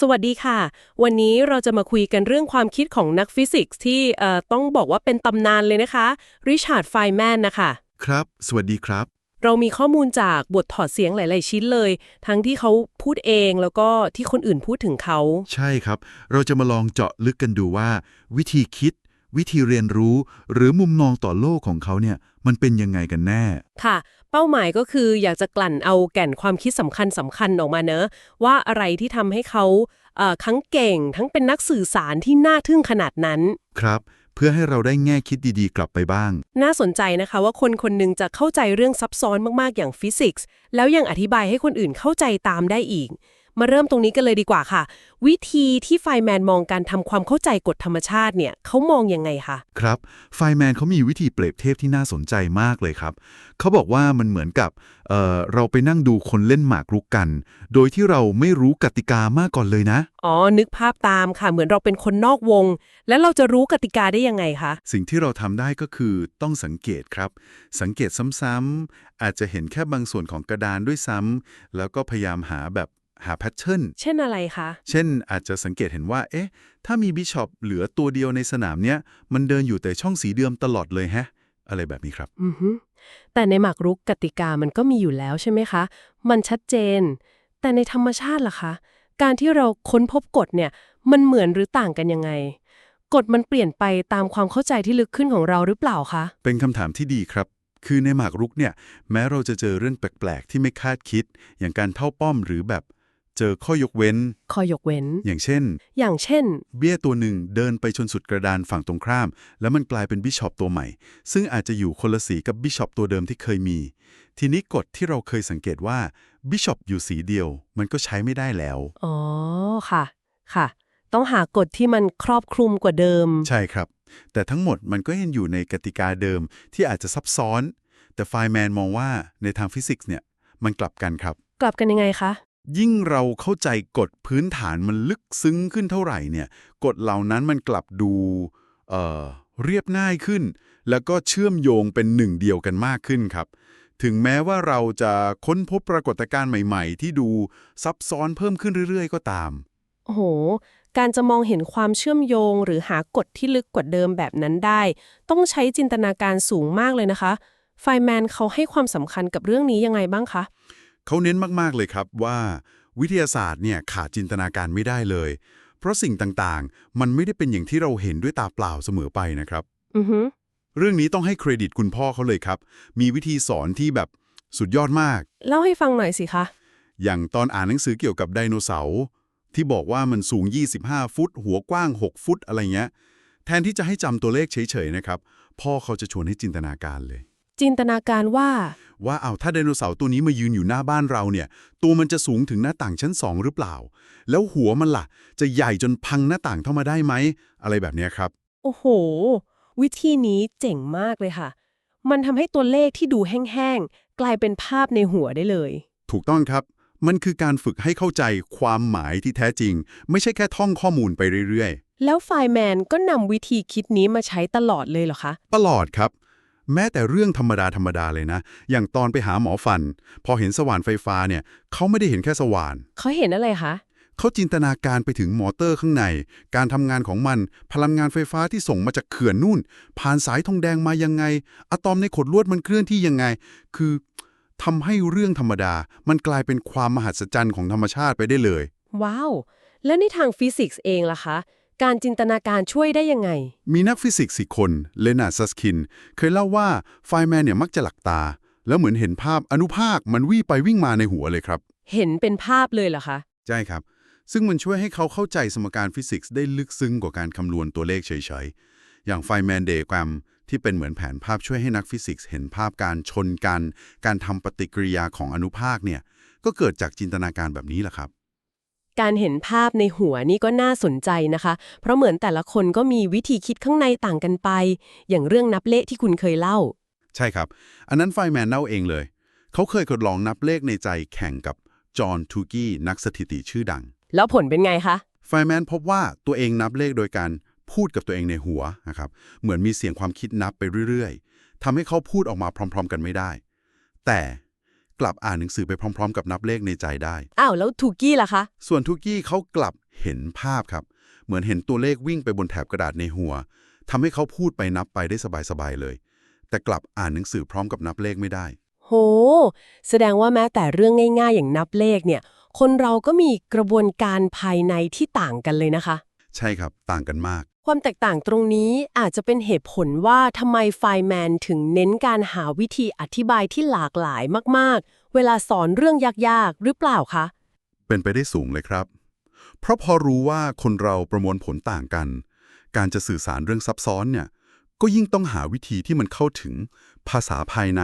สวัสดีค่ะ วันนี้เราจะมาคุยกันเรื่องความคิดของนักฟิสิกส์ที่เอ่อต้องบอกว่าเป็นตำนานเลยนะคะ ริชาร์ด ไฟแมนนะคะ ครับ สวัสดีครับ เรามีข้อมูลจากบทถอดเสียงหลาย ๆ ชิ้นเลย ทั้งที่เขาพูดเองแล้วก็ที่คนอื่นพูดถึงเขา ใช่ครับ เราจะมาลองเจาะลึกกันดูว่า วิธีคิด วิธีเรียนรู้ หรือมุมมองต่อโลกของเขาเนี่ย มันเป็นยังไงกันแน่ ค่ะ เป้าหมายก็คืออยากจะกลั่นเอาแก่นความคิดสำคัญสำคัญออกมาเนอะว่าอะไรที่ทำให้เขาเอ่อทั้งเก่ง ทั้งเป็นนักสื่อสารที่น่าทึ่งขนาดนั้น ครับ เพื่อให้เราได้แง่คิดดีๆ กลับไปบ้าง น่าสนใจนะคะว่าคนคนหนึ่งจะเข้าใจเรื่องซับซ้อนมากๆอย่างฟิสิกส์แล้วยังอธิบายให้คนอื่นเข้าใจตามได้อีก มาเริ่มตรงนี้กันเลยดีกว่าค่ะ วิธีที่ไฟแมนมองการทำความเข้าใจกฎธรรมชาติเนี่ยเขามองยังไงคะครับไฟแมนเขามีวิธีเปรียบเทียบที่น่าสนใจมากเลยครับเขาบอกว่ามันเหมือนกับเอ่อเราไปนั่งดูคนเล่นหมากรุกกัน โดยที่เราไม่รู้กติกามากก่อนเลยนะอ๋อนึกภาพตามค่ะ เหมือนเราเป็นคนนอกวง แล้วเราจะรู้กติกาได้ยังไงคะสิ่งที่เราทำได้ก็คือต้องสังเกตครับ สังเกตซ้ำๆอาจจะเห็นแค่บางส่วนของกระดานด้วยซ้ำแล้วก็พยายามหาแบบ หาแพทเทิร์นเช่นอะไรคะ เช่นอาจจะสังเกตเห็นว่า เอ๊ะ ถ้ามีบิชอปเหลือตัวเดียวในสนามเนี้ย มันเดินอยู่แต่ช่องสีเดิมตลอดเลยแฮะ อะไรแบบนี้ครับ อือฮึแต่ในหมากรุกกติกามันก็มีอยู่แล้วใช่ไหมคะ มันชัดเจน แต่ในธรรมชาติล่ะคะ การที่เราค้นพบกฎเนี่ย มันเหมือนหรือต่างกันยังไง กฎมันเปลี่ยนไปตามความเข้าใจที่ลึกขึ้นของเราหรือเปล่าคะ เป็นคำถามที่ดีครับ คือในหมากรุกเนี่ย แม้เราจะเจอเรื่องแปลกๆ ที่ไม่คาดคิด อย่างการเท่าป้อมหรือแบบ เจอข้อยกเว้น ข้อยกเว้น อย่างเช่น อย่างเช่น เบี้ยตัวหนึ่งเดินไปชนสุดกระดานฝั่งตรงข้าม แล้วมันกลายเป็นบิชอปตัวใหม่ ซึ่งอาจจะอยู่คนละสีกับบิชอปตัวเดิมที่เคยมี ทีนี้กฎที่เราเคยสังเกตว่าบิชอปอยู่สีเดียว มันก็ใช้ไม่ได้แล้ว อ๋อ ค่ะ ค่ะ ต้องหากฎที่มันครอบคลุมกว่าเดิม ใช่ครับ แต่ทั้งหมดมันก็ยังอยู่ในกติกาเดิมที่อาจจะซับซ้อน แต่ไฟแมนมองว่าในทางฟิสิกส์เนี่ยมันกลับกันครับ กลับกันยังไงคะ ยิ่งเราเข้าใจกฎพื้นฐานมันลึกซึ้งขึ้นเท่าไหร่เนี่ยกฎเหล่านั้นมันกลับดูเอ่อเรียบง่ายขึ้น แล้วก็เชื่อมโยงเป็นหนึ่งเดียวกันมากขึ้นครับ ถึงแม้ว่าเราจะค้นพบปรากฏการณ์ใหม่ ๆ ที่ดูซับซ้อนเพิ่มขึ้นเรื่อย ๆ ก็ตาม โอ้โห การจะมองเห็นความเชื่อมโยงหรือหากฎที่ลึกกว่าเดิมแบบนั้นได้ ต้องใช้จินตนาการสูงมากเลยนะคะ ไฟแมนเขาให้ความสำคัญกับเรื่องนี้ยังไงบ้างคะ เขาเน้นมาก ๆ เลยครับว่าวิทยาศาสตร์เนี่ยขาดจินตนาการไม่ได้เลย เพราะสิ่งต่างๆ มันไม่ได้เป็นอย่างที่เราเห็นด้วยตาเปล่าเสมอไปนะครับ อือฮึเรื่องนี้ต้องให้เครดิตคุณพ่อเขาเลยครับ มีวิธีสอนที่แบบสุดยอดมาก เล่าให้ฟังหน่อยสิคะ อย่างตอนอ่านหนังสือเกี่ยวกับไดโนเสาร์ที่บอกว่ามันสูง 25 ฟุต หัวกว้าง 6 ฟุตอะไรเงี้ย แทนที่จะให้จำตัวเลขเฉยๆนะครับ พ่อเขาจะชวนให้จินตนาการเลย จินตนาการว่า ว่าเอาถ้าไดโนเสาร์ตัวนี้มายืนอยู่หน้าบ้านเราเนี่ย ตัวมันจะสูงถึงหน้าต่างชั้นสองหรือเปล่า แล้วหัวมันล่ะ จะใหญ่จนพังหน้าต่างเข้ามาได้ไหม อะไรแบบเนี้ยครับ โอ้โห วิธีนี้เจ๋งมากเลยค่ะ มันทำให้ตัวเลขที่ดูแห้งๆ กลายเป็นภาพในหัวได้เลย ถูกต้องครับ มันคือการฝึกให้เข้าใจความหมายที่แท้จริง ไม่ใช่แค่ท่องข้อมูลไปเรื่อยแล้วไฟแมนก็นำวิธีคิดนี้มาใช้ตลอดเลยเหรอคะๆตลอดครับ แม้แต่เรื่องธรรมดาธรรมดาเลยนะ อย่างตอนไปหาหมอฟัน พอเห็นสว่านไฟฟ้าเนี่ย เขาไม่ได้เห็นแค่สว่าน เขาเห็นอะไรคะ เขาจินตนาการไปถึงมอเตอร์ข้างใน การทำงานของมัน พลังงานไฟฟ้าที่ส่งมาจากเขื่อนนู่น ผ่านสายทองแดงมายังไง อะตอมในขดลวดมันเคลื่อนที่ยังไง คือทำให้เรื่องธรรมดา มันกลายเป็นความมหัศจรรย์ของธรรมชาติไปได้เลย ว้าว แล้วในทางฟิสิกส์เองล่ะคะ การจินตนาการช่วยได้ยังไง มีนักฟิสิกส์สี่คนเลนาร์ดซัสคิน เคยเล่าว่าไฟแมนเนี่ยมักจะหลักตา แล้วเหมือนเห็นภาพอนุภาคมันวิ่งไปวิ่งมาในหัวเลยครับ เห็นเป็นภาพเลยเหรอคะ ใช่ครับ ซึ่งมันช่วยให้เขาเข้าใจสมการฟิสิกส์ได้ลึกซึ้งกว่าการคำนวณตัวเลขเฉยๆ อย่างไฟแมนเดย์แกรมที่เป็นเหมือนแผนภาพช่วยให้นักฟิสิกส์เห็นภาพการชนกัน การทำปฏิกิริยาของอนุภาคเนี่ยก็เกิดจากจินตนาการแบบนี้แหละครับ การเห็นภาพในหัวนี่ก็น่าสนใจนะคะ เพราะเหมือนแต่ละคนก็มีวิธีคิดข้างในต่างกันไป อย่างเรื่องนับเลขที่คุณเคยเล่า ใช่ครับ อันนั้นไฟแมนเล่าเองเลย เขาเคยทดลองนับเลขในใจแข่งกับจอห์นทูกี้นักสถิติชื่อดัง แล้วผลเป็นไงคะไฟแมนพบว่าตัวเองนับเลขโดยการพูดกับตัวเองในหัวนะครับ เหมือนมีเสียงความคิดนับไปเรื่อยๆทำให้เขาพูดออกมาพร้อม ๆ กันไม่ได้ แต่ กลับอ่านหนังสือไปพร้อม ๆ กับนับเลขในใจได้ อ้าวแล้วทูกี้ล่ะคะ ส่วนทุกกี้เขากลับเห็นภาพครับ เหมือนเห็นตัวเลขวิ่งไปบนแถบกระดาษในหัวทำให้เขาพูดไปนับไปได้สบายๆเลย แต่กลับอ่านหนังสือพร้อมกับนับเลขไม่ได้ โห แสดงว่าแม้แต่เรื่องง่าย ๆ อย่างนับเลขเนี่ย คนเราก็มีกระบวนการภายในที่ต่างกันเลยนะคะ ใช่ครับ ต่างกันมาก ความแตกต่างตรงนี้อาจจะเป็นเหตุผลว่าทำไมไฟแมนถึงเน้นการหาวิธีอธิบายที่หลากหลายมากๆ เวลาสอนเรื่องยากๆ หรือเปล่าคะ เป็นไปได้สูงเลยครับ เพราะพอรู้ว่าคนเราประมวลผลต่างกัน การจะสื่อสารเรื่องซับซ้อนเนี่ย ก็ยิ่งต้องหาวิธีที่มันเข้าถึง ภาษาภายใน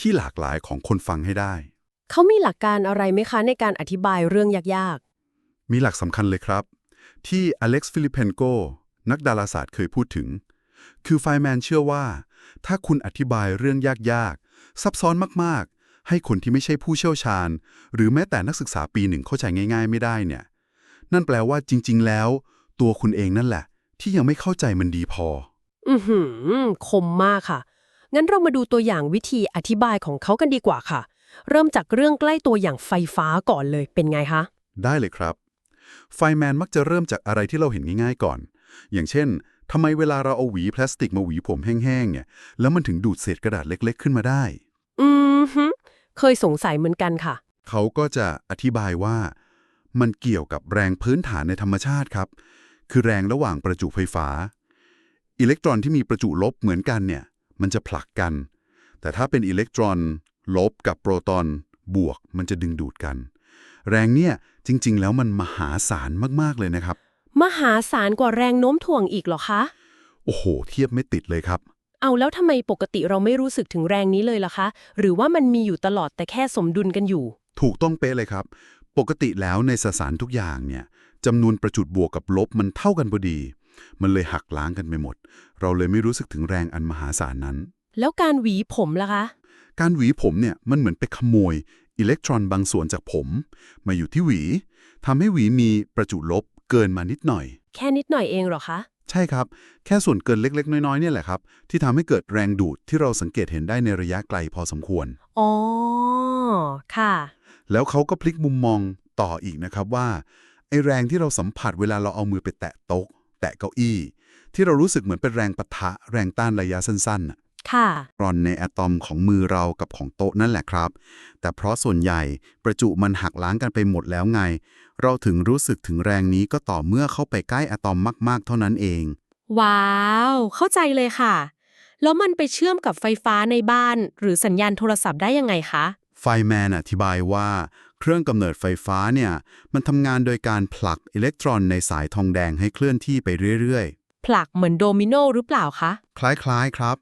ที่หลากหลายของคนฟังให้ได้ เขามีหลักการอะไรไหมคะในการอธิบายเรื่องยากมีหลักสำคัญเลยครับ ที่อเล็กซ์ฟิลิปเพนโก นักดาราศาสตร์เคยพูดถึง คือไฟแมนเชื่อว่า ถ้าคุณอธิบายเรื่องยากๆ ซับซ้อนมากๆ ให้คนที่ไม่ใช่ผู้เชี่ยวชาญ หรือแม้แต่นักศึกษาปีหนึ่งเข้าใจง่าย ๆ ไม่ได้เนี่ย นั่นแปลว่าจริง ๆ แล้ว ตัวคุณเองนั่นแหละ ที่ยังไม่เข้าใจมันดีพอๆอือหือ คมมากค่ะ งั้นเรามาดูตัวอย่างวิธีอธิบายของเขากันดีกว่าค่ะ เริ่มจากเรื่องใกล้ตัวอย่างไฟฟ้าก่อนเลยเป็นไงคะ ได้เลยครับ ไฟแมนมักจะเริ่มจากอะไรที่เราเห็นง่ายๆก่อน อย่างเช่นทำไมเวลาเราเอาหวีพลาสติกมาหวีผมแห้งๆเนี่ย แล้วมันถึงดูดเศษกระดาษเล็กๆ ขึ้นมาได้ อือหือเคยสงสัยเหมือนกันค่ะ เขาก็จะอธิบายว่า มันเกี่ยวกับแรงพื้นฐานในธรรมชาติครับ คือแรงระหว่างประจุไฟฟ้า อิเล็กตรอนที่มีประจุลบเหมือนกันเนี่ย มันจะผลักกัน แต่ถ้าเป็นอิเล็กตรอน ลบกับโปรตอนบวก มันจะดึงดูดกัน แรงเนี่ยจริง ๆ แล้วมันมหาศาลมากๆเลยนะครับ มหาศาลกว่าแรงโน้มถ่วงอีกเหรอคะ โอ้โห เทียบไม่ติดเลยครับ เอาแล้วทำไมปกติเราไม่รู้สึกถึงแรงนี้เลยล่ะคะ หรือว่ามันมีอยู่ตลอดแต่แค่สมดุลกันอยู่ ถูกต้องเป๊ะเลยครับ ปกติแล้วในสสารทุกอย่างเนี่ยจำนวนประจุบวกกับลบมันเท่ากันพอดี มันเลยหักล้างกันไปหมด เราเลยไม่รู้สึกถึงแรงอันมหาศาลนั้น แล้วการหวีผมล่ะคะ การหวีผมเนี่ยมันเหมือนไปขโมยอิเล็กตรอนบางส่วนจากผม มาอยู่ที่หวีทำให้หวีมีประจุลบ เกินมานิดหน่อย แค่นิดหน่อยเองเหรอคะ ใช่ครับ แค่ส่วนเกินเล็ก ๆ น้อยๆเนี่ยแหละครับ ที่ทำให้เกิดแรงดูดที่เราสังเกตเห็นได้ในระยะไกลพอสมควร อ๋อ ค่ะ แล้วเขาก็พลิกมุมมองต่ออีกนะครับว่าไอ้แรงที่เราสัมผัสเวลาเราเอามือไปแตะโต๊ะ แตะเก้าอี้ ที่เรารู้สึกเหมือนเป็นแรงปะทะแรงต้านระยะสั้นๆน่ะค่ะรอนในอะตอมของมือเรากับของโต๊ะนั่นแหละครับ แต่เพราะส่วนใหญ่ประจุมันหักล้างกันไปหมดแล้วไง เราถึงรู้สึกถึงแรงนี้ก็ต่อเมื่อเข้าไปใกล้อะตอมมาก ๆ เท่านั้นเอง ว้าว เข้าใจเลยค่ะ แล้วมันไปเชื่อมกับไฟฟ้าในบ้าน หรือสัญญาณโทรศัพท์ได้ยังไงคะ ไฟแมนอธิบายว่า เครื่องกำเนิดไฟฟ้าเนี่ย มันทำงานโดยการผลักอิเล็กตรอนในสายทองแดงให้เคลื่อนที่ไปเรื่อยๆผลักเหมือนโดมิโนหรือเปล่าคะคล้าย ๆ ครับ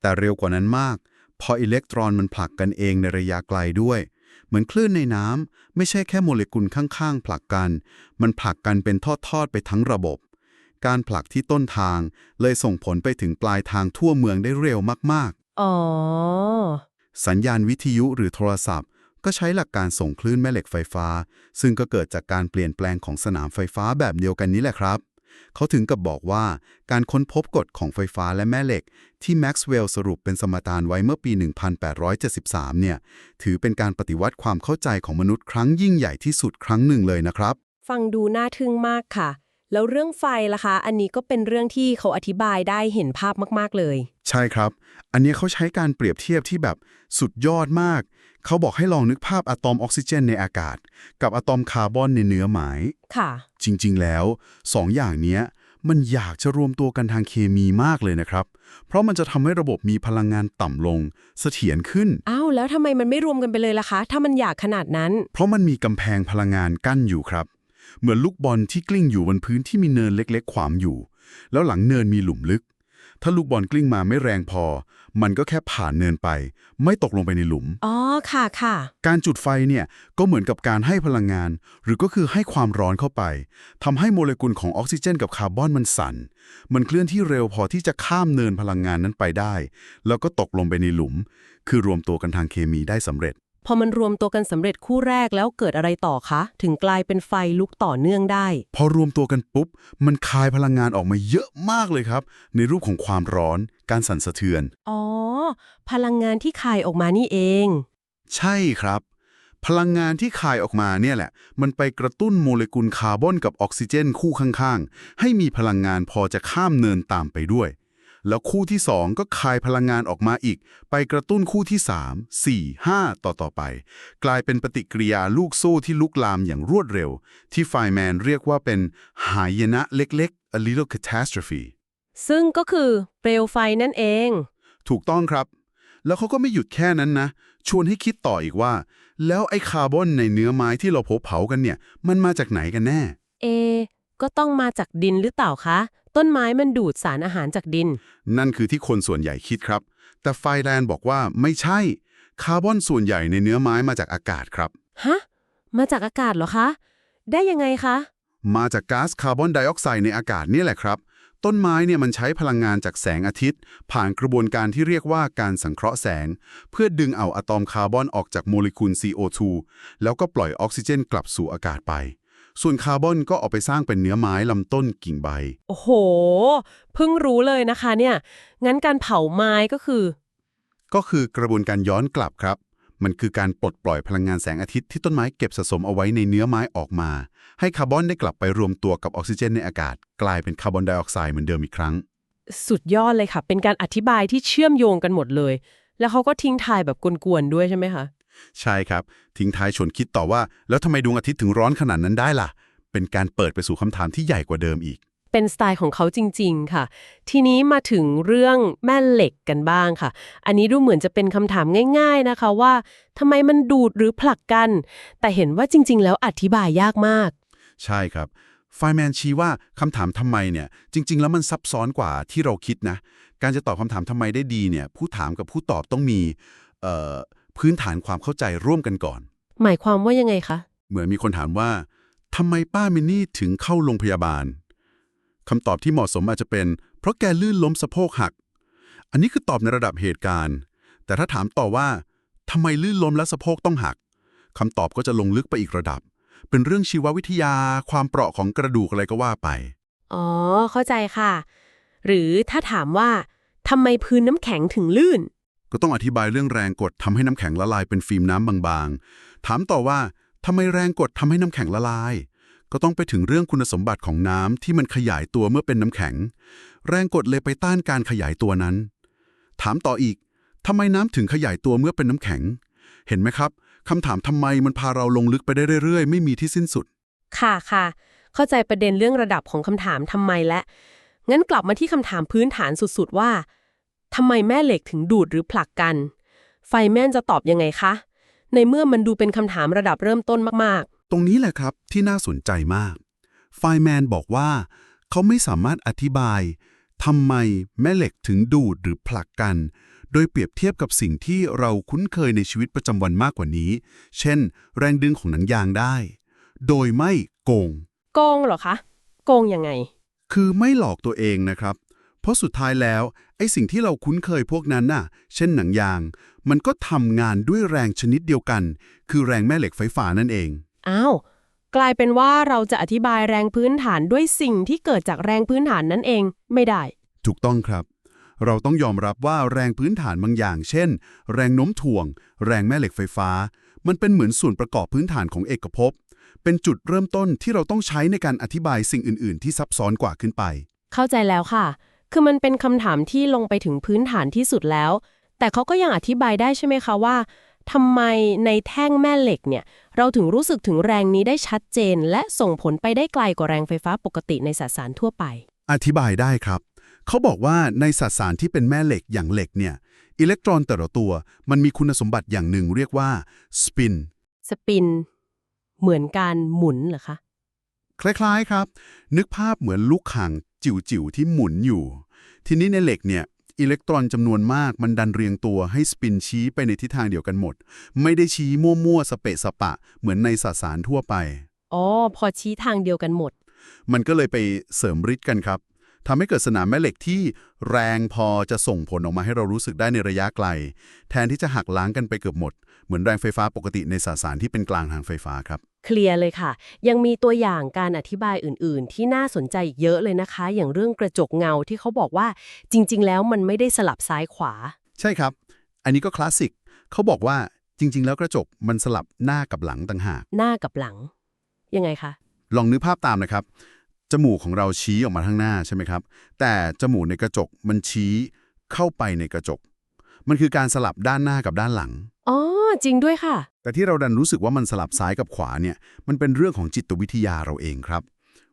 แต่เร็วกว่านั้นมาก พออิเล็กตรอนมันผลักกันเองในระยะไกลด้วย เหมือนคลื่นในน้ำไม่ใช่แค่โมเลกุลข้างๆผลักกัน มันผลักกันเป็นทอดๆไปทั้งระบบ การผลักที่ต้นทางเลยส่งผลไปถึงปลายทางทั่วเมืองได้เร็วมากอ๋อๆสัญญาณวิทยุหรือโทรศัพท์ ก็ใช้หลักการส่งคลื่นแม่เหล็กไฟฟ้า ซึ่งก็เกิดจากการเปลี่ยนแปลงของสนามไฟฟ้าแบบเดียวกันนี้แหละครับ เขาถึงกับบอกว่าการค้นพบกฎของไฟฟ้าและแม่เหล็ก ที่แม็กซ์เวลล์สรุปเป็นสมการไว้เมื่อปี 1873 เนี่ย ถือเป็นการปฏิวัติความเข้าใจของมนุษย์ครั้งยิ่งใหญ่ที่สุดครั้งหนึ่งเลยนะครับ ฟังดูน่าทึ่งมากค่ะ แล้วเรื่องไฟล่ะคะ อันนี้ก็เป็นเรื่องที่เขาอธิบายได้เห็นภาพมาก ๆ เลย ใช่ครับ อันนี้เขาใช้การเปรียบเทียบที่แบบสุดยอดมาก เขาบอกให้ลองนึกภาพอะตอมออกซิเจนในอากาศ กับอะตอมคาร์บอนในเนื้อไม้ค่ะ จริงๆแล้วสองอย่างเนี้ยมันอยากจะรวมตัวกันทางเคมีมากเลยนะครับ เพราะมันจะทำให้ระบบมีพลังงานต่ำลง เสถียรขึ้น อ้าวแล้วทำไมมันไม่รวมกันไปเลยล่ะคะ ถ้ามันอยากขนาดนั้น เพราะมันมีกำแพงพลังงานกั้นอยู่ครับ เหมือนลูกบอลที่กลิ้งอยู่บนพื้นที่มีเนินเล็กๆ ขวางอยู่ แล้วหลังเนินมีหลุมลึก ถ้าลูกบอลกลิ้งมาไม่แรงพอ มันก็แค่ผ่านเนินไป ไม่ตกลงไปในหลุม อ๋อ ค่ะค่ะ การจุดไฟเนี่ยก็เหมือนกับการให้พลังงาน หรือก็คือให้ความร้อนเข้าไปทำให้โมเลกุลของออกซิเจนกับคาร์บอนมันสั่น มันเคลื่อนที่เร็วพอที่จะข้ามเนินพลังงานนั้นไปได้ แล้วก็ตกลงไปในหลุม คือรวมตัวกันทางเคมีได้สำเร็จ พอมันรวมตัวกันสำเร็จคู่แรกแล้วเกิดอะไรต่อคะ ถึงกลายเป็นไฟลุกต่อเนื่องได้ พอรวมตัวกันปุ๊บ มันคายพลังงานออกมาเยอะมากเลยครับ ในรูปของความร้อน การสั่นสะเทือน อ๋อ พลังงานที่คายออกมานี่เอง ใช่ครับ พลังงานที่คายออกมาเนี่ยแหละ มันไปกระตุ้นโมเลกุลคาร์บอนกับออกซิเจนคู่ข้างๆ ให้มีพลังงานพอจะข้ามเนินตามไปด้วย แล้วคู่ที่ 2 ก็คายพลังงานออกมาอีก ไปกระตุ้นคู่ที่ 3 4 5 ต่อต่อไป กลายเป็นปฏิกิริยาลูกโซ่ที่ลุกลามอย่างรวดเร็ว ที่ไฟแมนเรียกว่าเป็นหายนะเล็กๆ a little catastrophe ซึ่งก็คือเปลวไฟนั่นเอง ถูกต้องครับ แล้วเขาก็ไม่หยุดแค่นั้นนะ ชวนให้คิดต่ออีกว่า แล้วไอ้คาร์บอนในเนื้อไม้ที่เราเผาเผาๆกันเนี่ย มันมาจากไหนกันแน่ เอ ก็ต้องมาจากดินหรือเปล่าคะ ต้นไม้มันดูดสารอาหารจากดิน นั่นคือที่คนส่วนใหญ่คิดครับ แต่ไฟแลนด์บอกว่าไม่ใช่ คาร์บอนส่วนใหญ่ในเนื้อไม้มาจากอากาศครับ ฮะ มาจากอากาศเหรอคะ ได้ยังไงคะ มาจากก๊าซคาร์บอนไดออกไซด์ในอากาศนี่แหละครับ ต้นไม้เนี่ยมันใช้พลังงานจากแสงอาทิตย์ ผ่านกระบวนการที่เรียกว่าการสังเคราะห์แสง เพื่อดึงเอาอะตอมคาร์บอนออกจากโมเลกุล CO2 แล้วก็ปล่อยออกซิเจนกลับสู่อากาศไป ส่วนคาร์บอนก็เอาไปสร้างเป็นเนื้อไม้ลำต้นกิ่งใบ โอ้โห เพิ่งรู้เลยนะคะเนี่ย งั้นการเผาไม้ก็คือ ก็คือกระบวนการย้อนกลับครับ มันคือการปลดปล่อยพลังงานแสงอาทิตย์ที่ต้นไม้เก็บสะสมเอาไว้ในเนื้อไม้ออกมา ให้คาร์บอนได้กลับไปรวมตัวกับออกซิเจนในอากาศ กลายเป็นคาร์บอนไดออกไซด์เหมือนเดิมอีกครั้ง สุดยอดเลยค่ะ เป็นการอธิบายที่เชื่อมโยงกันหมดเลย แล้วเขาก็ทิ้งทายแบบกวนๆด้วยใช่ไหมคะ ใช่ครับ ทิ้งท้ายชวนคิดต่อว่า แล้วทำไมดวงอาทิตย์ถึงร้อนขนาดนั้นได้ล่ะ เป็นการเปิดไปสู่คำถามที่ใหญ่กว่าเดิมอีก เป็นสไตล์ของเขาจริง ๆ ค่ะ ทีนี้มาถึงเรื่องแม่เหล็กกันบ้างค่ะ อันนี้ดูเหมือนจะเป็นคำถามง่าย ๆนะคะว่าทำไมมันดูดหรือผลักกัน แต่เห็นว่าจริง ๆ แล้วอธิบายยากมาก ใช่ครับไฟแมนชี้ว่าคำถามทำไมเนี่ยจริง ๆ แล้วมันซับซ้อนกว่าที่เราคิดนะ การจะตอบคำถามทำไมได้ดีเนี่ยผู้ถามกับผู้ตอบต้องมีเอ่อ พื้นฐานความเข้าใจร่วมกันก่อน หมายความว่ายังไงคะ เหมือนมีคนถามว่าทำไมป้ามินนี่ถึงเข้าโรงพยาบาลคำตอบที่เหมาะสมอาจจะเป็น เพราะแกลื่นล้มสะโพกหัก อันนี้คือตอบในระดับเหตุการณ์ แต่ถ้าถามต่อว่าทำไมลื่นล้มและสะโพกต้องหักคำตอบก็จะลงลึกไปอีกระดับ เป็นเรื่องชีววิทยา ความเปราะของกระดูกอะไรก็ว่าไป อ๋อ เข้าใจค่ะ หรือถ้าถามว่าทำไมพื้นน้ำแข็งถึงลื่น ก็ต้องอธิบายเรื่องแรงกดทำให้น้ำแข็งละลายเป็นฟิล์มน้ำบางๆ ถามต่อว่าทำไมแรงกดทำให้น้ำแข็งละลาย ก็ต้องไปถึงเรื่องคุณสมบัติของน้ำที่มันขยายตัวเมื่อเป็นน้ำแข็ง แรงกดเลยไปต้านการขยายตัวนั้น ถามต่ออีกทำไมน้ำถึงขยายตัวเมื่อเป็นน้ำแข็ง เห็นไหมครับคำถามทำไมมันพาเราลงลึกไปได้เรื่อยๆ ไม่มีที่สิ้นสุด ค่ะค่ะเข้าใจประเด็นเรื่องระดับของคำถามทำไมและงั้นกลับมาที่คำถามพื้นฐานสุดๆว่า ทำไมแม่เหล็กถึงดูดหรือผลักกัน ไฟแม่นจะตอบยังไงคะ ในเมื่อมันดูเป็นคำถามระดับเริ่มต้นมากตรงนี้แหละครับที่น่าสนใจมาก ไฟแมนบอกว่า เขาไม่สามารถอธิบายทำไมแม่เหล็กถึงดูดหรือผลักกัน โดยเปรียบเทียบกับสิ่งที่เราคุ้นเคยในชีวิตประจำวันมากกว่านี้ เช่น แรงดึงของหนังยางได้ โดยไม่โกงๆโกงเหรอคะ โกงยังไง คือไม่หลอกตัวเองนะครับ เพราะสุดท้ายแล้ว ไอ้สิ่งที่เราคุ้นเคยพวกนั้นน่ะ เช่นหนังยาง มันก็ทำงานด้วยแรงชนิดเดียวกัน คือแรงแม่เหล็กไฟฟ้านั่นเอง อ้าว กลายเป็นว่าเราจะอธิบายแรงพื้นฐานด้วยสิ่งที่เกิดจากแรงพื้นฐานนั่นเองไม่ได้ ถูกต้องครับ เราต้องยอมรับว่าแรงพื้นฐานบางอย่าง เช่น แรงโน้มถ่วง แรงแม่เหล็กไฟฟ้า มันเป็นเหมือนส่วนประกอบพื้นฐานของเอกภพ เป็นจุดเริ่มต้นที่เราต้องใช้ในการอธิบายสิ่งอื่น ๆ ที่ซับซ้อนกว่าขึ้นไป เข้าใจแล้วค่ะ คือมันเป็นคำถามที่ลงไปถึงพื้นฐานที่สุดแล้ว แต่เขาก็ยังอธิบายได้ใช่ไหมคะว่าทำไมในแท่งแม่เหล็กเนี่ย เราถึงรู้สึกถึงแรงนี้ได้ชัดเจน และส่งผลไปได้ไกลกว่าแรงไฟฟ้าปกติในสสารทั่วไป อธิบายได้ครับ เขาบอกว่าในสสารที่เป็นแม่เหล็กอย่างเหล็กเนี่ย อิเล็กตรอนแต่ละตัว มันมีคุณสมบัติอย่างหนึ่งเรียกว่าสปิน สปิน เหมือนการหมุนเหรอคะ คล้ายๆครับ นึกภาพเหมือนลูกข่าง จิ๋วๆ ที่หมุนอยู่ ทีนี้ในเหล็กเนี่ยอิเล็กตรอนจำนวนมากมันดันเรียงตัวให้สปินชี้ไปในทิศทางเดียวกันหมด ไม่ได้ชี้มั่วๆ สเปะสปะ เหมือนในสสารทั่วไป อ๋อ พอชี้ทางเดียวกันหมด มันก็เลยไปเสริมฤทธิ์กันครับทำให้เกิดสนามแม่เหล็กที่แรงพอจะส่งผลออกมาให้เรารู้สึกได้ในระยะไกล แทนที่จะหักล้างกันไปเกือบหมด เหมือนแรงไฟฟ้าปกติในสสารที่เป็นกลางทางไฟฟ้าครับ เคลียร์เลยค่ะ ยังมีตัวอย่างการอธิบายอื่น ๆ ที่น่าสนใจอีกเยอะเลยนะคะ อย่างเรื่องกระจกเงาที่เขาบอกว่าจริง ๆ แล้วมันไม่ได้สลับซ้ายขวา ใช่ครับ อันนี้ก็คลาสสิกเขาบอกว่าจริง ๆ แล้วกระจกมันสลับหน้ากับหลังต่างหากหน้ากับหลัง ยังไงคะลองนึกภาพตามนะครับ จมูกของเราชี้ออกมาข้างหน้าใช่ไหมครับ แต่จมูกในกระจกมันชี้เข้าไปในกระจก มันคือการสลับด้านหน้ากับด้านหลัง อ๋อจริงด้วยค่ะ แต่ที่เราดันรู้สึกว่ามันสลับซ้ายกับขวาเนี่ยมันเป็นเรื่องของจิตวิทยาเราเองครับ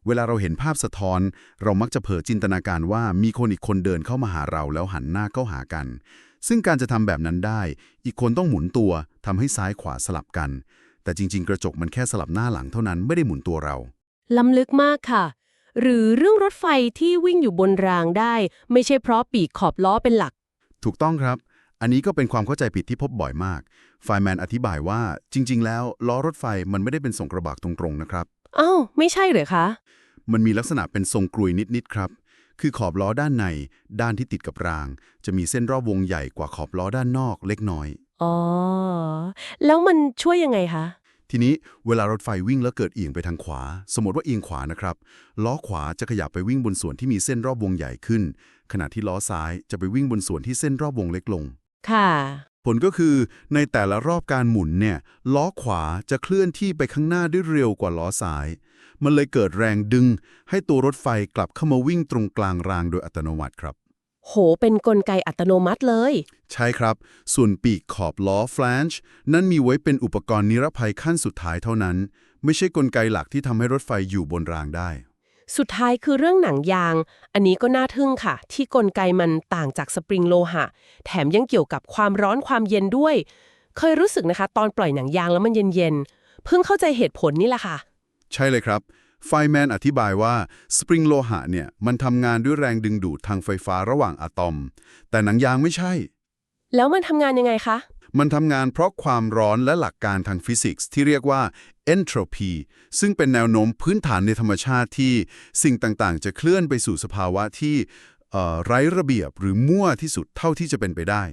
เวลาเราเห็นภาพสะท้อน เรามักจะเผลอจินตนาการว่ามีคนอีกคนเดินเข้ามาหาเราแล้วหันหน้าเข้าหากัน ซึ่งการจะทำแบบนั้นได้ อีกคนต้องหมุนตัวทำให้ซ้ายขวาสลับกัน แต่จริง ๆ กระจกมันแค่สลับหน้าหลังเท่านั้นไม่ได้หมุนตัวเราล้ำลึกมากค่ะ หรือเรื่องรถไฟที่วิ่งอยู่บนรางได้ ไม่ใช่เพราะปีกขอบล้อเป็นหลัก ถูกต้องครับ อันนี้ก็เป็นความเข้าใจผิดที่พบบ่อยมาก ไฟแมนอธิบายว่าจริง ๆ แล้วล้อรถไฟมันไม่ได้เป็นทรงกระบากตรงๆนะครับอ้าวไม่ใช่เหรอคะ มันมีลักษณะเป็นทรงกรุยนิดๆครับ คือขอบล้อด้านใน ด้านที่ติดกับราง จะมีเส้นรอบวงใหญ่กว่าขอบล้อด้านนอกเล็กน้อย อ๋อ แล้วมันช่วยยังไงคะ ทีนี้เวลารถไฟวิ่งแล้วเกิดเอียงไปทางขวา สมมติว่าเอียงขวานะครับ ล้อขวาจะขยับไปวิ่งบนส่วนที่มีเส้นรอบวงใหญ่ขึ้น ขณะที่ล้อซ้ายจะไปวิ่งบนส่วนที่เส้นรอบวงเล็กลง ค่ะ ผลก็คือในแต่ละรอบการหมุนเนี่ยล้อขวาจะเคลื่อนที่ไปข้างหน้าได้เร็วกว่าล้อซ้าย มันเลยเกิดแรงดึง ให้ตัวรถไฟกลับเข้ามาวิ่งตรงกลางรางโดยอัตโนมัติครับ โห เป็นกลไกอัตโนมัติเลย ใช่ครับ ส่วนปีกขอบล้อ flange นั่นมีไว้เป็นอุปกรณ์นิรภัยขั้นสุดท้ายเท่านั้น ไม่ใช่กลไกหลักที่ทำให้รถไฟอยู่บนรางได้ สุดท้ายคือเรื่องหนังยาง อันนี้ก็น่าทึ่งค่ะ ที่กลไกมันต่างจากสปริงโลหะ แถมยังเกี่ยวกับความร้อนความเย็นด้วย เคยรู้สึกนะคะ ตอนปล่อยหนังยางแล้วมันเย็นๆ เพิ่งเข้าใจเหตุผลนี่แหละค่ะ ใช่เลยครับ ไฟแมนอธิบายว่าสปริงโลหะเนี่ยมันทำงานด้วยแรงดึงดูดทางไฟฟ้าระหว่างอะตอม แต่หนังยางไม่ใช่ แล้วมันทำงานยังไงคะ มันทำงานเพราะความร้อนและหลักการทางฟิสิกส์ที่เรียกว่า entropy ซึ่งเป็นแนวโน้มพื้นฐานในธรรมชาติที่สิ่งต่างๆ จะเคลื่อนไปสู่สภาวะที่เอ่อไร้ระเบียบหรือมั่วที่สุดเท่าที่จะเป็นไปได้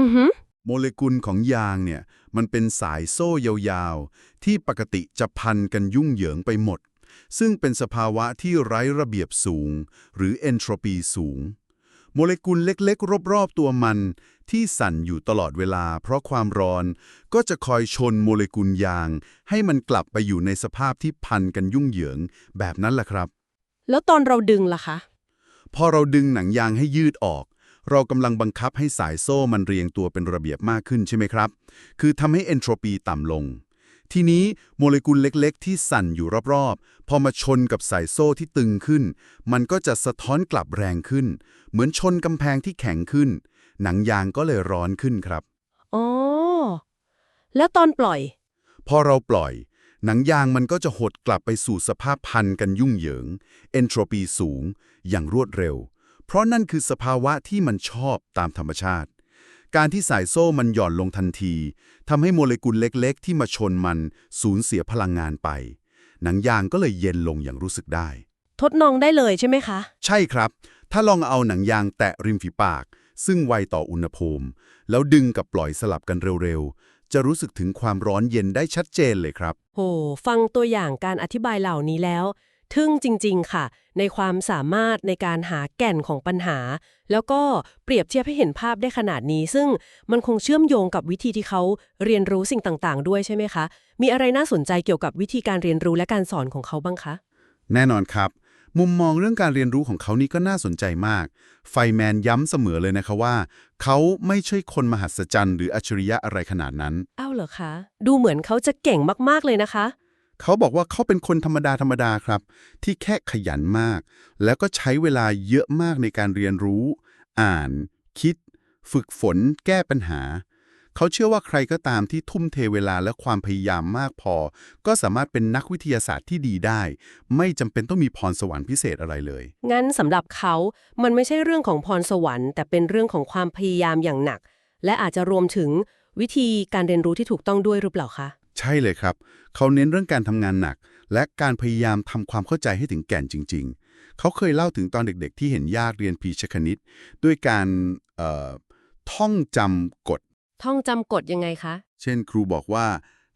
อือหือโมเลกุลของยางเนี่ยมันเป็นสายโซ่ยาวๆ ที่ปกติจะพันกันยุ่งเหยิงไปหมด ซึ่งเป็นสภาวะที่ไร้ระเบียบสูง หรือ entropy สูง โมเลกุลเล็กๆ รอบๆ ตัวมัน ที่สั่นอยู่ตลอดเวลา เพราะความร้อน ก็จะคอยชนโมเลกุลยาง ให้มันกลับไปอยู่ในสภาพที่พันกันยุ่งเหยิง แบบนั้นแหละครับ แล้วตอนเราดึงล่ะคะ พอเราดึงหนังยางให้ยืดออก เรากำลังบังคับให้สายโซ่มันเรียงตัวเป็นระเบียบมากขึ้นใช่ไหมครับ คือทำให้เอนโทรปีต่ำลงทีนี้โมเลกุลเล็กๆ ที่สั่นอยู่รอบๆ พอมาชนกับสายโซ่ที่ตึงขึ้น มันก็จะสะท้อนกลับแรงขึ้น เหมือนชนกำแพงที่แข็งขึ้น หนังยางก็เลยร้อนขึ้นครับ อ๋อ แล้วตอนปล่อย พอเราปล่อย หนังยางมันก็จะหดกลับไปสู่สภาพพันกันยุ่งเหยิง เอนโทรปีสูง อย่างรวดเร็ว เพราะนั่นคือสภาวะที่มันชอบตามธรรมชาติ การที่สายโซ่มันหย่อนลงทันทีทำให้โมเลกุลเล็กๆ ที่มาชนมันสูญเสียพลังงานไป หนังยางก็เลยเย็นลงอย่างรู้สึกได้ ทดลองได้เลยใช่ไหมคะ ใช่ครับ ถ้าลองเอาหนังยางแตะริมฝีปาก ซึ่งไวต่ออุณหภูมิ แล้วดึงกับปล่อยสลับกันเร็วๆ จะรู้สึกถึงความร้อนเย็นได้ชัดเจนเลยครับ โห ฟังตัวอย่างการอธิบายเหล่านี้แล้ว ทึ่งจริง ๆ ค่ะ ในความสามารถในการหาแก่นของปัญหา แล้วก็เปรียบเทียบให้เห็นภาพได้ขนาดนี้ ซึ่งมันคงเชื่อมโยงกับวิธีที่เขาเรียนรู้สิ่งต่างๆ ด้วยใช่ไหมคะ มีอะไรน่าสนใจเกี่ยวกับวิธีการเรียนรู้และการสอนของเขาบ้างคะ แน่นอนครับ มุมมองเรื่องการเรียนรู้ของเขานี่ก็น่าสนใจมาก ไฟแมนย้ำเสมอเลยนะคะว่า เขาไม่ใช่คนมหัศจรรย์หรืออัจฉริยะอะไรขนาดนั้นอ้าวเหรอคะ ดูเหมือนเขาจะเก่งมากๆเลยนะคะ เขาบอกว่าเขาเป็นคนธรรมดาธรรมดาครับ ที่แค่ขยันมาก แล้วก็ใช้เวลาเยอะมากในการเรียนรู้ อ่าน คิด ฝึกฝน แก้ปัญหา เขาเชื่อว่าใครก็ตามที่ทุ่มเทเวลาและความพยายามมากพอ ก็สามารถเป็นนักวิทยาศาสตร์ที่ดีได้ ไม่จำเป็นต้องมีพรสวรรค์พิเศษอะไรเลย งั้นสำหรับเขามันไม่ใช่เรื่องของพรสวรรค์ แต่เป็นเรื่องของความพยายามอย่างหนัก และอาจจะรวมถึงวิธีการเรียนรู้ที่ถูกต้องด้วยหรือเปล่าคะใช่เลยครับ เขาเน้นเรื่องการทำงานหนัก และการพยายามทำความเข้าใจให้ถึงแก่นจริง ๆ เขาเคยเล่าถึงตอนเด็กๆ ที่เห็นญาติเรียนพีชคณิต ด้วยการเอ่อท่องจำกฎ ท่องจำกฎยังไงคะ เช่นครูบอกว่า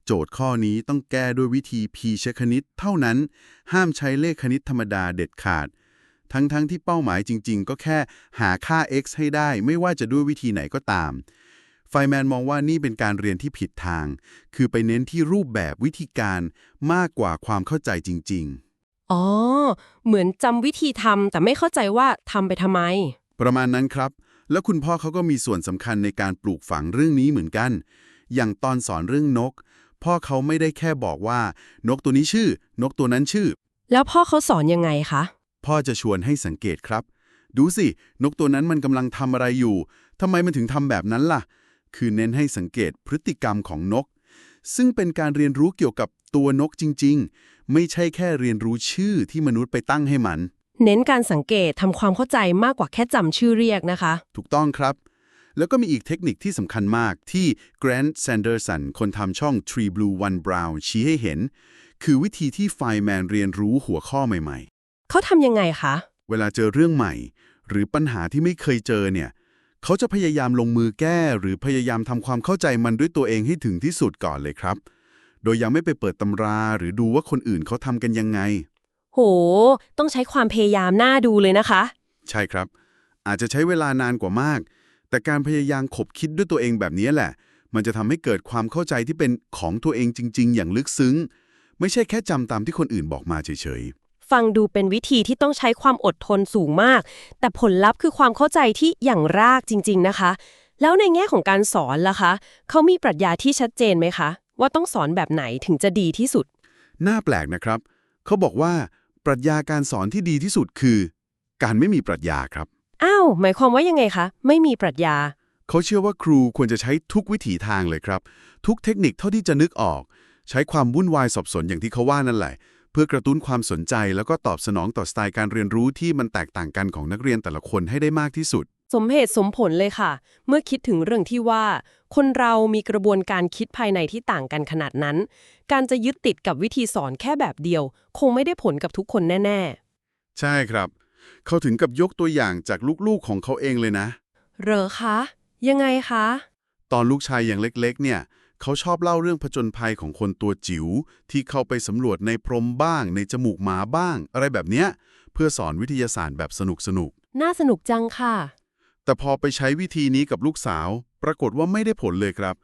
โจทย์ข้อนี้ต้องแก้ด้วยวิธีพีชคณิต เท่านั้น ห้ามใช้เลขคณิตธรรมดาเด็ดขาด ทั้งๆทที่เป้าหมายจริง ๆ ก็แค่หาค่า x ให้ได้ ไม่ว่าจะด้วยวิธีไหนก็ตาม ไฟแมนมองว่านี่เป็นการเรียนที่ผิดทาง คือไปเน้นที่รูปแบบวิธีการมากกว่าความเข้าใจจริงอ๋อ เหมือนจำวิธีทำแต่ไม่เข้าใจว่าทำไปทำไมๆประมาณนั้นครับ แล้วคุณพ่อเขาก็มีส่วนสำคัญในการปลูกฝังเรื่องนี้เหมือนกัน อย่างตอนสอนเรื่องนก พ่อเขาไม่ได้แค่บอกว่า นกตัวนี้ชื่อ นกตัวนั้นชื่อ แล้วพ่อเขาสอนยังไงคะ พ่อจะชวนให้สังเกตครับ ดูสิ นกตัวนั้นมันกำลังทำอะไรอยู่ทำไมมันถึงทำแบบนั้นล่ะ คือเน้นให้สังเกตพฤติกรรมของนก ซึ่งเป็นการเรียนรู้เกี่ยวกับตัวนกจริง ๆ ไม่ใช่แค่เรียนรู้ชื่อที่มนุษย์ไปตั้งให้มัน เน้นการสังเกตทำความเข้าใจมากกว่าแค่จำชื่อเรียกนะคะ ถูกต้องครับ แล้วก็มีอีกเทคนิคที่สำคัญมากที่ Grant Sanderson คนทำช่อง Tree Blue One Brown ชี้ให้เห็น คือวิธีที่ไฟแมนเรียนรู้หัวข้อใหม่ๆ เขาทำยังไงคะ เวลาเจอเรื่องใหม่ หรือปัญหาที่ไม่เคยเจอเนี่ยเขาจะพยายามลงมือแก้ หรือพยายามทำความเข้าใจมันด้วยตัวเองให้ถึงที่สุดก่อนเลยครับ โดยยังไม่ไปเปิดตำราหรือดูว่าคนอื่นเขาทำกันยังไง โห ต้องใช้ความพยายามน่าดูเลยนะคะ ใช่ครับ อาจจะใช้เวลานานกว่ามาก แต่การพยายามขบคิดด้วยตัวเองแบบนี้แหละ มันจะทำให้เกิดความเข้าใจที่เป็นของตัวเองจริง ๆ อย่างลึกซึ้ง ไม่ใช่แค่จำตามที่คนอื่นบอกมาเฉยฟังดูเป็นวิธีที่ต้องใช้ความอดทนสูงมาก แต่ผลลัพธ์คือความเข้าใจที่อย่างรากจริง ๆนะคะ แล้วในแง่ของการสอนล่ะคะ เขามีปรัชญาที่ชัดเจนไหมคะ ว่าต้องสอนแบบไหนถึงจะดีที่สุด ๆ น่าแปลกนะครับ เขาบอกว่า ปรัชญาการสอนที่ดีที่สุดคือ การไม่มีปรัชญาครับ อ้าว หมายความว่ายังไงคะ ไม่มีปรัชญา เขาเชื่อว่าครูควรจะใช้ทุกวิถีทางเลยครับ ทุกเทคนิคเท่าที่จะนึกออก ใช้ความวุ่นวายสับสนอย่างที่เขาว่านั่นแหละ เพื่อกระตุ้นความสนใจแล้วก็ตอบสนองต่อสไตล์การเรียนรู้ที่มันแตกต่างกันของนักเรียนแต่ละคนให้ได้มากที่สุด สมเหตุสมผลเลยค่ะ เมื่อคิดถึงเรื่องที่ว่า คนเรามีกระบวนการคิดภายในที่ต่างกันขนาดนั้น การจะยึดติดกับวิธีสอนแค่แบบเดียว คงไม่ได้ผลกับทุกคนแน่ใช่ครับ เขาถึงกับยกตัวอย่างจากลูกๆของเขาเองเลยนะๆเหรอคะ ยังไงคะ ตอนลูกชายอย่างเล็กๆ เนี่ย เขาชอบเล่าเรื่องผจญภัยของคนตัวจิ๋วที่เข้าไปสำรวจในพรมบ้าง ในจมูกหมาบ้าง อะไรแบบเนี้ย เพื่อสอนวิทยาศาสตร์แบบสนุกๆน่าสนุกจังค่ะ แต่พอไปใช้วิธีนี้กับลูกสาว ปรากฏว่าไม่ได้ผลเลยครับ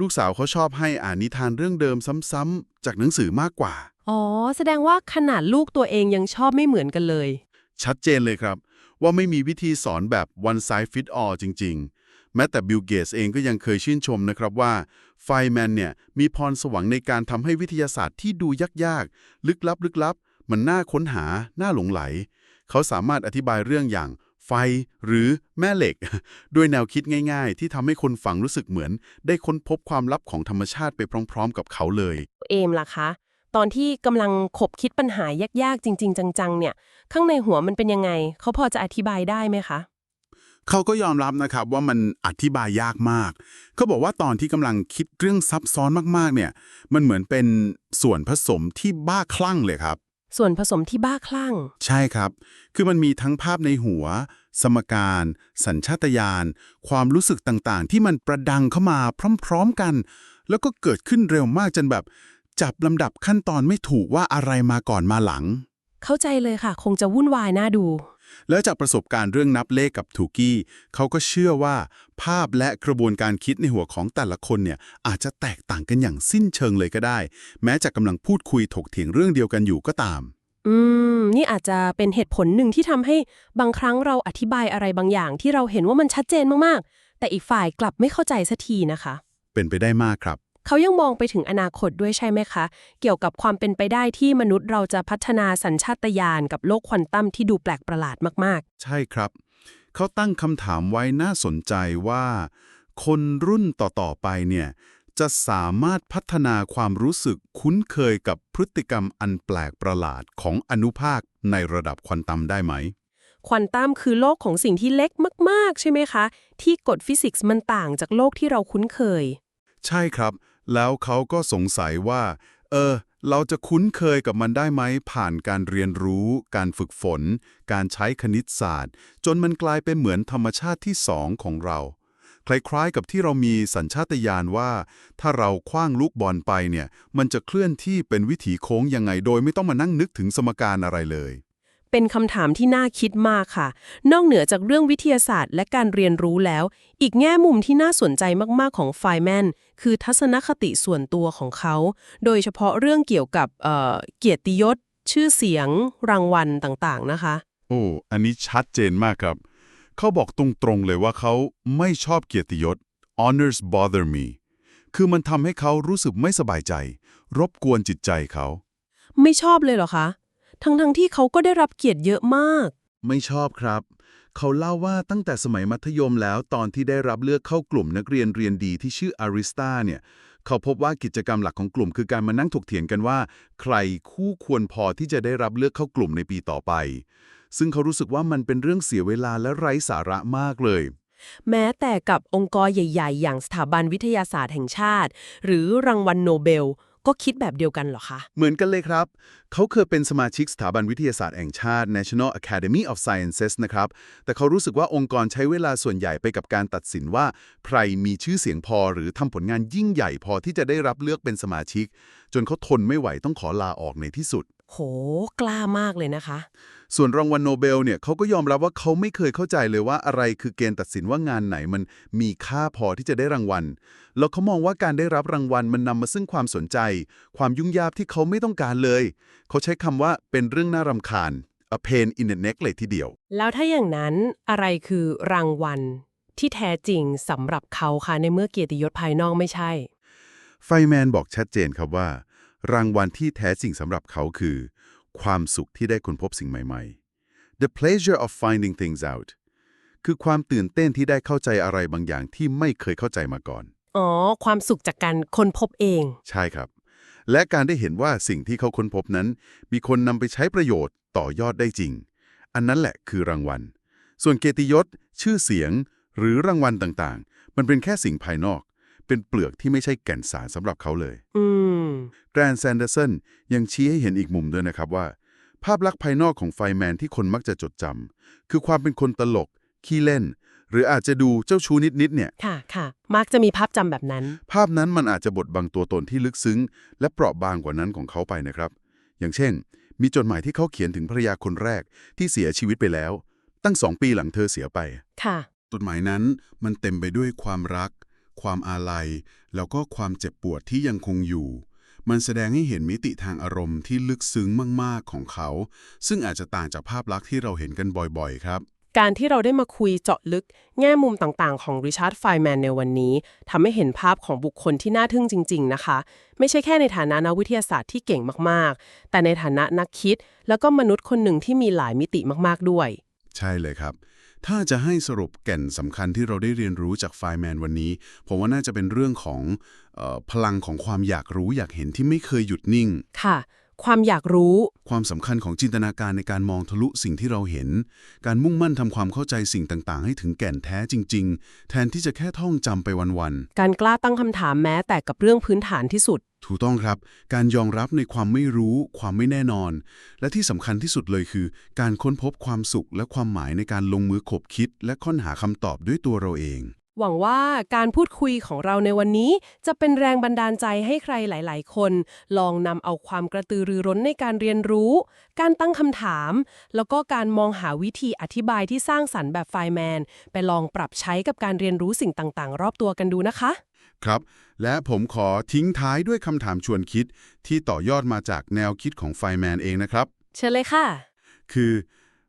ลูกสาวเขาชอบให้อ่านนิทานเรื่องเดิมซ้ำๆจากหนังสือมากกว่า อ๋อ แสดงว่าขนาดลูกตัวเองยังชอบไม่เหมือนกันเลย ชัดเจนเลยครับ ว่าไม่มีวิธีสอนแบบ one size fit all จริง ๆ แม้แต่บิลเกตส์เองก็ยังเคยชื่นชมนะครับว่าไฟแมนเนี่ยมีพรสวรรค์ในการทำให้วิทยาศาสตร์ที่ดูยากๆ ลึกลับลึกลับมันน่าค้นหาน่าหลงไหล เขาสามารถอธิบายเรื่องอย่าง ไฟหรือแม่เหล็ก ด้วยแนวคิดง่าย ๆ ที่ทำให้คนฟังรู้สึกเหมือน ได้ค้นพบความลับของธรรมชาติไปพร้อม ๆ กับเขาเลย เอมล่ะคะ ตอนที่กำลังขบคิดปัญหายากๆ จริง ๆ จังๆ เนี่ย ข้างในหัวมันเป็นยังไง เขาพอจะอธิบายได้ไหมคะ เขาก็ยอมรับนะครับว่ามันอธิบายยากมาก เขาบอกว่าตอนที่กำลังคิดเรื่องซับซ้อนมากๆ เนี่ย มันเหมือนเป็นส่วนผสมที่บ้าคลั่งเลยครับ ส่วนผสมที่บ้าคลั่ง ใช่ครับ คือมันมีทั้งภาพในหัว สมการ สัญชาตญาณ ความรู้สึกต่างๆ ที่มันประดังเข้ามาพร้อมๆกัน แล้วก็เกิดขึ้นเร็วมากจนแบบ จับลำดับขั้นตอนไม่ถูกว่าอะไรมาก่อนมาหลัง เข้าใจเลยค่ะ คงจะวุ่นวายน่าดู แล้วจากประสบการณ์เรื่องนับเลขกับทูกี้เขาก็เชื่อว่าภาพและกระบวนการคิดในหัวของแต่ละคนเนี่ยอาจจะแตกต่างกันอย่างสิ้นเชิงเลยก็ได้ แม้จะกำลังพูดคุยถกเถียงเรื่องเดียวกันอยู่ก็ตาม อืม นี่อาจจะเป็นเหตุผลหนึ่งที่ทำให้บางครั้งเราอธิบายอะไรบางอย่าง ที่เราเห็นว่ามันชัดเจนมากๆ แต่อีกฝ่ายกลับไม่เข้าใจสักทีนะคะ เป็นไปได้มากครับ เขายังมองไปถึงอนาคตด้วยใช่ไหมคะ เกี่ยวกับความเป็นไปได้ที่มนุษย์เราจะพัฒนาสัญชาตญาณกับโลกควอนตัมที่ดูแปลกประหลาดมากใช่ครับ เขาตั้งคำถามไว้น่าสนใจว่า คนรุ่นต่อๆไปเนี่ยจะสามารถพัฒนาความรู้สึกคุ้นเคยกับพฤติกรรมอันแปลกประหลาดของอนุภาคในระดับควอนตัมได้ไหมๆควอนตัมคือโลกของสิ่งที่เล็กมาก ๆ ใช่ไหมคะ ที่กฎฟิสิกส์มันต่างจากโลกที่เราคุ้นเคย ใช่ครับ แล้วเขาก็สงสัยว่า เออ เราจะคุ้นเคยกับมันได้ไหม ผ่านการเรียนรู้ การฝึกฝน การใช้คณิตศาสตร์ จนมันกลายเป็นเหมือนธรรมชาติที่สองของเรา คล้ายๆกับที่เรามีสัญชาตญาณว่า ถ้าเราคว้างลูกบอลไปเนี่ย มันจะเคลื่อนที่เป็นวิถีโค้งยังไงโดยไม่ต้องมานั่งนึกถึงสมการอะไรเลย เป็นคำถามที่น่าคิดมากค่ะ นอกเหนือจากเรื่องวิทยาศาสตร์ และการเรียนรู้แล้ว อีกแง่มุมที่น่าสนใจมาก ๆ ของไฟแมนคือทัศนคติส่วนตัวของเขา โดยเฉพาะเรื่องเกี่ยวกับเอ่อเกียรติยศ ชื่อเสียง รางวัลต่าง ๆ นะคะ โอ้ อันนี้ชัดเจนมากครับ เขาบอกตรงๆเลยว่าเขาไม่ชอบเกียรติยศ honors bother me คือมันทำให้เขารู้สึกไม่สบายใจ รบกวนจิตใจเขา ไม่ชอบเลยเหรอคะ ทั้งๆที่เขาก็ได้รับเกียรติเยอะมาก ไม่ชอบครับ เขาเล่าว่าตั้งแต่สมัยมัธยมแล้วตอนที่ได้รับเลือกเข้ากลุ่มนักเรียนเรียนดีที่ชื่ออาริสตาเนี่ยเขาพบว่ากิจกรรมหลักของกลุ่มคือการมานั่งถกเถียงกันว่า ใครคู่ควรพอที่จะได้รับเลือกเข้ากลุ่มในปีต่อไป ซึ่งเขารู้สึกว่ามันเป็นเรื่องเสียเวลาและไร้สาระมากเลยแม้แต่กับองค์กรใหญ่ ๆ อย่างสถาบันวิทยาศาสตร์แห่งชาติ หรือรางวัลโนเบล ก็คิดแบบเดียวกันเหรอคะ เหมือนกันเลยครับ เขาเคยเป็นสมาชิกสถาบันวิทยาศาสตร์แห่งชาติ National Academy of Sciences นะครับ แต่เขารู้สึกว่าองค์กรใช้เวลาส่วนใหญ่ไปกับการตัดสินว่า ใครมีชื่อเสียงพอหรือทำผลงานยิ่งใหญ่พอที่จะได้รับเลือกเป็นสมาชิก จนเขาทนไม่ไหวต้องขอลาออกในที่สุด โหกล้ามากเลยนะคะ ส่วนรางวัลโนเบลเนี่ยเขาก็ยอมรับว่าเขาไม่เคยเข้าใจเลยว่าอะไรคือเกณฑ์ตัดสินว่างานไหนมันมีค่าพอที่จะได้รางวัล แล้วเขามองว่าการได้รับรางวัลมันนำมาซึ่งความสนใจ ความยุ่งยากที่เขาไม่ต้องการเลย เขาใช้คำว่าเป็นเรื่องน่ารำคาญ a pain in the neck เลยทีเดียว แล้วถ้าอย่างนั้นอะไรคือรางวัลที่แท้จริงสำหรับเขาคะในเมื่อเกียรติยศภายนอกไม่ใช่ ไฟแมนบอกชัดเจนครับว่า รางวัลที่แท้จริงสำหรับเขาคือ ความสุขที่ได้ค้นพบสิ่งใหม่ ๆ the pleasure of finding things out คือความตื่นเต้นที่ได้เข้าใจอะไรบางอย่างที่ไม่เคยเข้าใจมาก่อน อ๋อ ความสุขจากการค้นพบเอง ใช่ครับ และการได้เห็นว่าสิ่งที่เขาค้นพบนั้น มีคนนำไปใช้ประโยชน์ต่อยอดได้จริง อันนั้นแหละคือรางวัล ส่วนเกียรติยศ ชื่อเสียง หรือรางวัลต่างๆ มันเป็นแค่สิ่งภายนอก เป็นเปลือกที่ไม่ใช่แก่นสารสำหรับเขาเลย อืม แกรนด์แซนเดอร์สันยังชี้ให้เห็นอีกมุมด้วยนะครับว่า ภาพลักษณ์ภายนอกของไฟแมนที่คนมักจะจดจำคือความเป็นคนตลก ขี้เล่น หรืออาจจะดูเจ้าชู้นิดๆเนี่ย ค่ะค่ะ มักจะมีภาพจำแบบนั้น ภาพนั้นมันอาจจะบดบังตัวตนที่ลึกซึ้ง และเปราะบางกว่านั้นของเขาไปนะครับ อย่างเช่น มีจดหมายที่เขาเขียนถึงภรรยาคนแรกที่เสียชีวิตไปแล้ว ตั้งสองปีหลังเธอเสียไป ค่ะ จดหมายนั้นมันเต็มไปด้วยความรัก ความอาลัย แล้วก็ความเจ็บปวดที่ยังคงอยู่ มันแสดงให้เห็นมิติทางอารมณ์ที่ลึกซึ้งมาก ๆ ของเขา ซึ่งอาจจะต่างจากภาพลักษณ์ที่เราเห็นกันบ่อย ๆ ครับ การที่เราได้มาคุยเจาะลึก แง่มุมต่างๆ ของริชาร์ดไฟแมนในวันนี้ทำให้เห็นภาพของบุคคลที่น่าทึ่งจริง ๆ นะคะ ไม่ใช่แค่ในฐานะนักวิทยาศาสตร์ที่เก่งมากๆ แต่ในฐานะนักคิด แล้วก็มนุษย์คนหนึ่งที่มีหลายมิติมากๆด้วย ใช่เลยครับถ้าจะให้สรุปแก่นสำคัญที่เราได้เรียนรู้จากไฟแมนวันนี้ ผมว่าน่าจะเป็นเรื่องของเออ พลังของความอยากรู้อยากเห็นที่ไม่เคยหยุดนิ่ง ค่ะ ความอยากรู้ ความสำคัญของจินตนาการในการมองทะลุสิ่งที่เราเห็น การมุ่งมั่นทำความเข้าใจสิ่งต่างๆ ให้ถึงแก่นแท้จริง ๆ แทนที่จะแค่ท่องจำไปวันการกล้าตั้งคำถามแม้แต่กับเรื่องพื้นฐานที่สุดๆถูกต้องครับ การยอมรับในความไม่รู้ ความไม่แน่นอน และที่สำคัญที่สุดเลยคือ การค้นพบความสุขและความหมายในการลงมือขบคิด และค้นหาคำตอบด้วยตัวเราเอง หวังว่าการพูดคุยของเราในวันนี้ จะเป็นแรงบันดาลใจให้ใครหลาย ๆ คน ลองนำเอาความกระตือรือร้นในการเรียนรู้ การตั้งคำถาม แล้วก็การมองหาวิธีอธิบายที่สร้างสรรค์แบบไฟแมน ไปลองปรับใช้กับการเรียนรู้สิ่งต่าง ๆ รอบตัวกันดูนะคะ ครับ และผมขอทิ้งท้ายด้วยคำถามชวนคิด ที่ต่อยอดมาจากแนวคิดของไฟแมนเองนะครับ เชิญเลยค่ะ คือ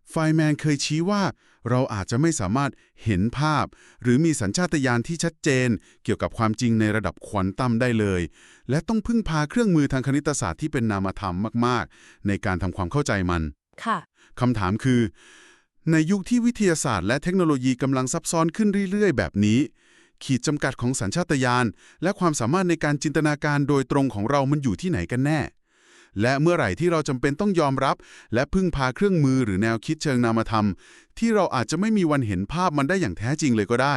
ไฟแมนเคยชี้ว่า เราอาจจะไม่สามารถเห็นภาพ หรือมีสัญชาตญาณที่ชัดเจน เกี่ยวกับความจริงในระดับควอนตัมได้เลย และต้องพึ่งพาเครื่องมือทางคณิตศาสตร์ที่เป็นนามธรรมมาก ๆ ในการทำความเข้าใจมัน ค่ะคำถามคือ ในยุคที่วิทยาศาสตร์และเทคโนโลยีกำลังซับซ้อนขึ้นเรื่อย ๆ แบบนี้ ขีดจำกัดของสัญชาตญาณและความสามารถในการจินตนาการโดยตรงของเรามันอยู่ที่ไหนกันแน่ และเมื่อไหร่ที่เราจำเป็นต้องยอมรับ และพึ่งพาเครื่องมือหรือแนวคิดเชิงนามธรรม ที่เราอาจจะไม่มีวันเห็นภาพมันได้อย่างแท้จริงเลยก็ได้